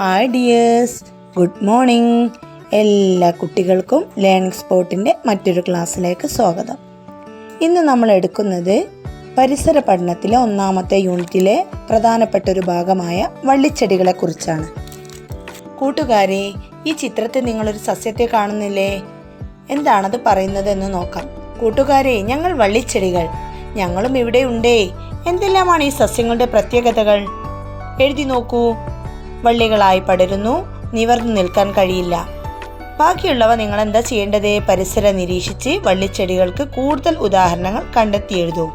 Hi dears good morning എല്ലാ കുട്ടികൾക്കും learning സ്പോട്ടിന്റെ മറ്റൊരു ക്ലാസ്സിലേക്ക് സ്വാഗതം. ഇന്ന് നമ്മൾ എടുക്കുന്നത് പരിസര പഠനത്തിലെ ഒന്നാമത്തെ യൂണിറ്റിലെ പ്രധാനപ്പെട്ട ഒരു ഭാഗമായ വള്ളിച്ചെടികളെ കുറിച്ചാണ്. കൂട്ടുകാരെ ഈ ചിത്രത്തിൽ നിങ്ങളൊരു സസ്യത്തെ കാണുന്നില്ലേ? എന്താണത് പറയുന്നതെന്ന് നോക്കാം. കൂട്ടുകാരെ ഞങ്ങൾ വള്ളിച്ചെടികൾ. ഞങ്ങളും ഇവിടെ ഉണ്ടേ. എന്തെല്ലാമാണ് ഈ സസ്യങ്ങളുടെ പ്രത്യേകതകൾ? എഴുതി നോക്കൂ. വള്ളികളായി പടരുന്നു. നിവർന്നു നിൽക്കാൻ കഴിയില്ല. ബാക്കിയുള്ളവ നിങ്ങൾ എന്താ ചെയ്യേണ്ടത്? പരിസരം നിരീക്ഷിച്ച് വള്ളിച്ചെടികൾക്ക് കൂടുതൽ ഉദാഹരണങ്ങൾ കണ്ടെത്തി എഴുതൂ.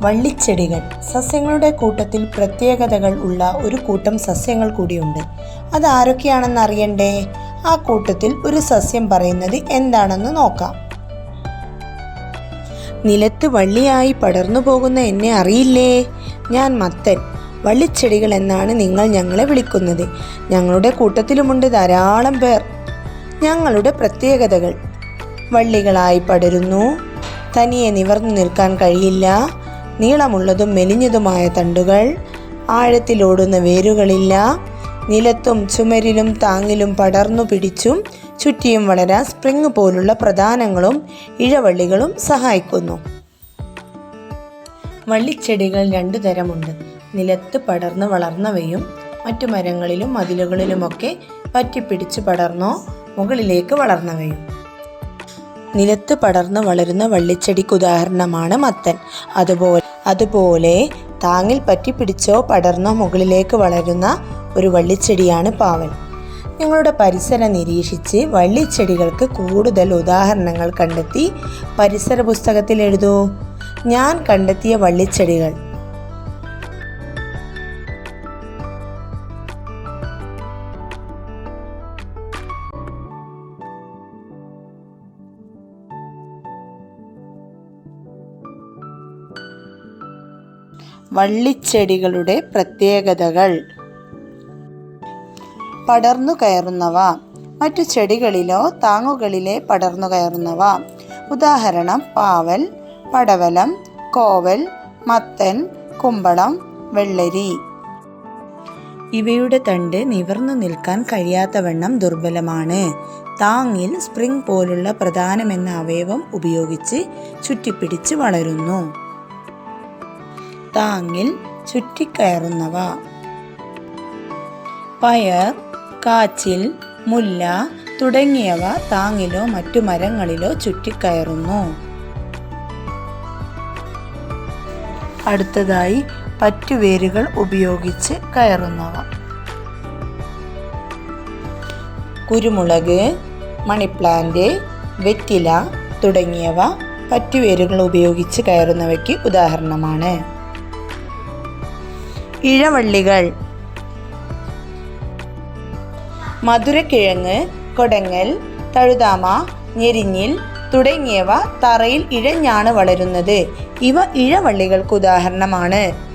വള്ളിച്ചെടികൾ. സസ്യങ്ങളുടെ കൂട്ടത്തിൽ പ്രത്യേകതകൾ ഉള്ള ഒരു കൂട്ടം സസ്യങ്ങൾ കൂടിയുണ്ട്. അത് ആരൊക്കെയാണെന്ന് അറിയണ്ടേ? ആ കൂട്ടത്തിൽ ഒരു സസ്യം പറയുന്നത് എന്താണെന്ന് നോക്കാം. നിലത്ത് വള്ളിയായി പടർന്നു പോകുന്ന എന്നെ അറിയില്ലേ? ഞാൻ മത്തൻ. വള്ളിച്ചെടികൾ എന്നാണ് നിങ്ങൾ ഞങ്ങളെ വിളിക്കുന്നത്. ഞങ്ങളുടെ കൂട്ടത്തിലുമുണ്ട് ധാരാളം പേർ. ഞങ്ങളുടെ പ്രത്യേകതകൾ. വള്ളികളായി പടരുന്നു. തനിയെ നിവർന്നു നിൽക്കാൻ കഴിയില്ല. നീളമുള്ളതും മെലിഞ്ഞതുമായ തണ്ടുകൾ. ആഴത്തിലോടുന്ന വേരുകളില്ല. നിലത്തും ചുമരിലും താങ്ങിലും പടർന്നു പിടിച്ചും ചുറ്റിയും വളരാൻ സ്പ്രിങ് പോലുള്ള പ്രധാനങ്ങളും ഇഴവള്ളികളും സഹായിക്കുന്നു. വള്ളിച്ചെടികൾ രണ്ടു തരമുണ്ട്. നിലത്ത് പടർന്ന് വളർന്നവയും മറ്റു മരങ്ങളിലും മതിലുകളിലുമൊക്കെ പറ്റിപ്പിടിച്ച് പടർന്നോ മുകളിലേക്ക് വളർന്നവയും. നിലത്ത് പടർന്ന് വളരുന്ന വള്ളിച്ചെടിക്ക് ഉദാഹരണമാണ് മത്തൻ. അതുപോലെ അതുപോലെ താങ്ങിൽ പറ്റിപ്പിടിച്ചോ പടർന്നോ മുകളിലേക്ക് വളരുന്ന ഒരു വള്ളിച്ചെടിയാണ് പാവൻ നിങ്ങളുടെ പരിസരം നിരീക്ഷിച്ച് വള്ളിച്ചെടികൾക്ക് കൂടുതൽ ഉദാഹരണങ്ങൾ കണ്ടെത്തി പരിസര പുസ്തകത്തിൽ എഴുതൂ. ഞാൻ കണ്ടെത്തിയ വള്ളിച്ചെടികൾ. വള്ളിച്ചെടികളുടെ പ്രത്യേകതകൾ. പടർന്നു കയറുന്നവ. മറ്റു ചെടികളിലോ താങ്ങുകളിലെ പടർന്നു കയറുന്നവ. ഉദാഹരണം പാവൽ പടവലം കോവൽ മത്തൻ കുമ്പളം വെള്ളരി. ഇവയുടെ തണ്ട് നിവർന്നു നിൽക്കാൻ കഴിയാത്തവണ്ണം ദുർബലമാണ്. താങ്ങിൽ സ്പ്രിംഗ് പോലുള്ള പ്രധാനമെന്ന അവയവം ഉപയോഗിച്ച് ചുറ്റിപ്പിടിച്ച് വളരുന്നു. താങ്ങിൽ ചുറ്റിക്കയറുന്നവ. പയർ കാച്ചിൽ മുല്ല തുടങ്ങിയവ താങ്ങിലോ മറ്റു മരങ്ങളിലോ ചുറ്റിക്കയറുന്നു. അടുത്തതായി പറ്റുവേരുകൾ ഉപയോഗിച്ച് കയറുന്നവ. കുരുമുളക് മണിപ്ലാന്റ് വെറ്റില തുടങ്ങിയവ പറ്റുവേരുകൾ ഉപയോഗിച്ച് കയറുന്നവയ്ക്ക് ഉദാഹരണമാണ്. ഇഴവള്ളികൾ. മധുരക്കിഴങ്ങ് കൊടങ്ങൽ തഴുതാമ ഞെരിഞ്ഞിൽ തുടങ്ങിയവ തറയിൽ ഇഴഞ്ഞാണ് വളരുന്നത്. ഇവ ഇഴവള്ളികൾക്ക് ഉദാഹരണമാണ്.